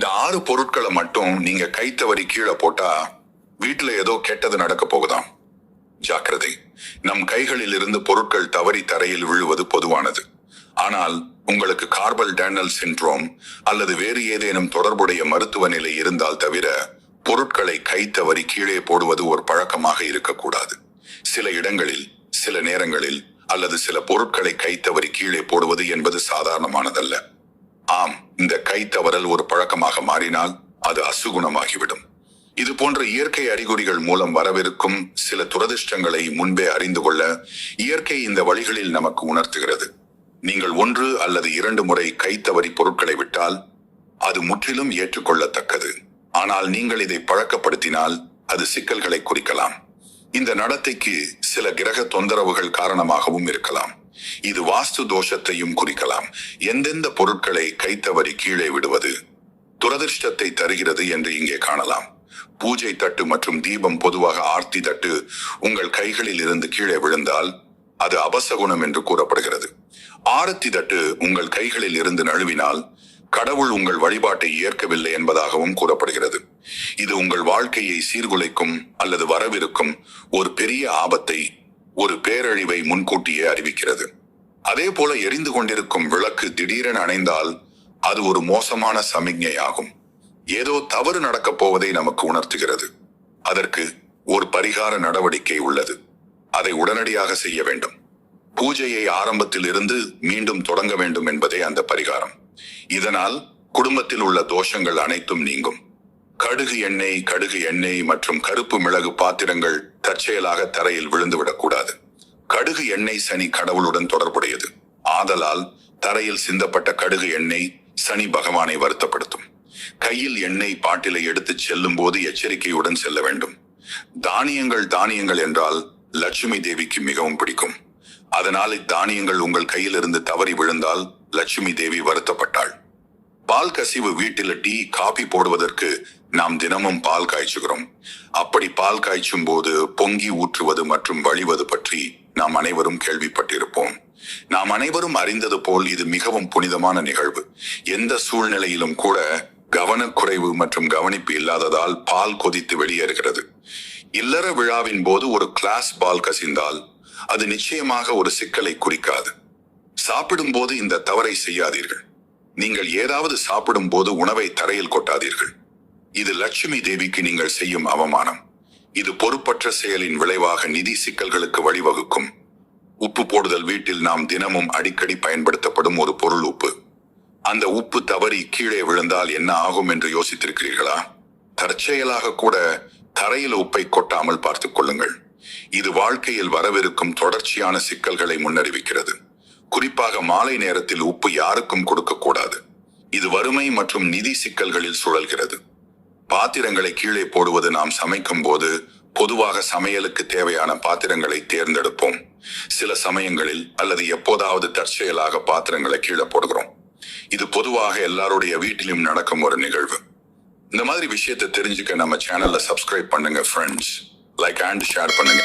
இந்த ஆறு பொருட்களை மட்டும் நீங்க கை கீழே போட்டா வீட்டுல ஏதோ கெட்டது நடக்க போகுதாம். ஜாக்கிரதை. நம் கைகளில் இருந்து பொருட்கள் தவறி தரையில் விழுவது பொதுவானது. ஆனால் உங்களுக்கு கார்பல் டேனல் சிண்ட்ரோம் அல்லது வேறு ஏதேனும் தொடர்புடைய மருத்துவ நிலை இருந்தால் தவிர பொருட்களை கை கீழே போடுவது ஒரு பழக்கமாக இருக்கக்கூடாது. சில இடங்களில் சில நேரங்களில் அல்லது சில பொருட்களை கை கீழே போடுவது என்பது சாதாரணமானதல்ல. ஆம் இந்த கை தவறல் ஒரு பழக்கமாக மாறினால் அது அசுகுணமாகிவிடும். இது போன்ற இயற்கை அறிகுறிகள் மூலம் வரவிருக்கும் சில துரதிர்ஷ்டங்களை முன்பே அறிந்து கொள்ள இயற்கை இந்த வழிகளில் நமக்கு உணர்த்துகிறது. நீங்கள் ஒன்று அல்லது இரண்டு முறை கைத்தவறி பொருட்களை விட்டால் அது முற்றிலும் ஏற்றுக்கொள்ளத்தக்கது. ஆனால் நீங்கள் இதை பழக்கப்படுத்தினால் அது சிக்கல்களை குறிக்கலாம். இந்த நடத்தைக்கு சில கிரக தொந்தரவுகள் காரணமாகவும் இருக்கலாம். இது வாஸ்து தோஷத்தையும் குறிக்கலாம். எந்தெந்த பொருட்களை கைத்தவறி கீழே விடுவது? துரதிர்ஷ்டத்தை தருகிறது என்று இங்கே காணலாம். பூஜை தட்டு மற்றும் தீபம் பொதுவாக ஆர்த்தி தட்டு உங்கள் கைகளில் இருந்து கீழே விழுந்தால் அது அபசகுணம் என்று கூறப்படுகிறது. ஆரத்தி தட்டு உங்கள் கைகளில் இருந்து நழுவினால் கடவுள் உங்கள் வழிபாட்டை ஏற்கவில்லை என்பதாகவும் கூறப்படுகிறது. இது உங்கள் வாழ்க்கையை சீர்குலைக்கும் அல்லது வரவிருக்கும் ஒரு பெரிய ஆபத்தை ஒரு பேரழிவை முன்கூட்டியே அறிவிக்கிறது. அதே போல எரிந்து கொண்டிருக்கும் விளக்கு திடீரென அணைந்தால் அது ஒரு மோசமான சமிக்ஞை ஆகும். ஏதோ தவறு நடக்கப் போவதை நமக்கு உணர்த்துகிறது. அதற்கு ஒரு பரிகார நடவடிக்கை உள்ளது. அதை உடனடியாக செய்ய வேண்டும். பூஜையை ஆரம்பத்தில் இருந்து மீண்டும் தொடங்க வேண்டும் என்பதே அந்த பரிகாரம். இதனால் குடும்பத்தில் உள்ள தோஷங்கள் அனைத்தும் நீங்கும். கடுகு எண்ணெய் கடுகு எண்ணெய் மற்றும் கருப்பு மிளகு பாத்திரங்கள் தற்செயலாக தரையில் விழுந்துவிடக்கூடாது கடுகு எண்ணெய் சனி கடவுளுடன் தொடர்புடையது. ஆதலால் தரையில் சிந்தப்பட்ட கடுகு எண்ணெய் சனி பகவானை வருத்தப்படுத்தும். கையில் எண்ணெய் பாட்டிலை எடுத்துச் செல்லும் போது எச்சரிக்கையுடன் செல்ல வேண்டும். தானியங்கள் தானியங்கள் என்றால் லட்சுமி தேவிக்கு மிகவும் பிடிக்கும். அதனால் இத்தானியங்கள் உங்கள் கையிலிருந்து தவறி விழுந்தால் லட்சுமி தேவி வருத்தப்பட்டாள். பால் கசிவு வீட்டில் டீ காபி போடுவதற்கு நாம் தினமும் பால் காய்ச்சுகிறோம். அப்படி பால் காய்ச்சும் போது பொங்கி ஊற்றுவது மற்றும் வழிவது பற்றி நாம் அனைவரும் கேள்விப்பட்டிருப்போம். நாம் அனைவரும் அறிந்தது போல் இது மிகவும் புனிதமான நிகழ்வு. எந்த சூழ்நிலையிலும் கூட கவனக்குறைவு மற்றும் கவனிப்பு இல்லாததால் பால் கொதித்து வெளியேறுகிறது. இல்லற விழாவின் போது ஒரு கிளாஸ் பால் கசிந்தால் அது நிச்சயமாக ஒரு சிக்கலை குறிக்காது. சாப்பிடும் போது இந்த தவறை செய்யாதீர்கள். நீங்கள் ஏதாவது சாப்பிடும் போது உணவை தரையில் கொட்டாதீர்கள். இது லட்சுமி தேவிக்கு நீங்கள் செய்யும் அவமானம். இது பொறுப்பற்ற செயலின் விளைவாக நிதி சிக்கல்களுக்கு வழிவகுக்கும். உப்பு போடுதல் வீட்டில் நாம் தினமும் அடிக்கடி பயன்படுத்தப்படும் ஒரு பொருள் உப்பு. அந்த உப்பு தவறி கீழே விழுந்தால் என்ன ஆகும் என்று யோசித்திருக்கிறீர்களா? தற்செயலாக கூட தரையில் உப்பை கொட்டாமல் பார்த்துக் கொள்ளுங்கள். இது வாழ்க்கையில் வரவிருக்கும் தொடர்ச்சியான சிக்கல்களை முன்னறிவிக்கிறது. குறிப்பாக மாலை நேரத்தில் உப்பு யாருக்கும் கொடுக்கக்கூடாது இது வறுமை மற்றும் நிதி சிக்கல்களில் சுழல்கிறது. பாத்திரங்களை கீழே போடுவது நாம் சமைக்கும் போது பொதுவாக சமையலுக்கு தேவையான பாத்திரங்களை தேர்ந்தெடுப்போம். சில சமயங்களில் அல்லது எப்போதாவது தற்செயலாக பாத்திரங்களை கீழே போடுகிறோம். இது பொதுவாக எல்லாருடைய வீட்டிலும் நடக்கும் ஒரு நிகழ்வு. இந்த மாதிரி விஷயத்தை தெரிஞ்சுக்க நம்ம சேனல்ல சப்ஸ்கிரைப் பண்ணுங்க ஃப்ரெண்ட்ஸ் லைக் அண்ட் ஷேர் பண்ணுங்க.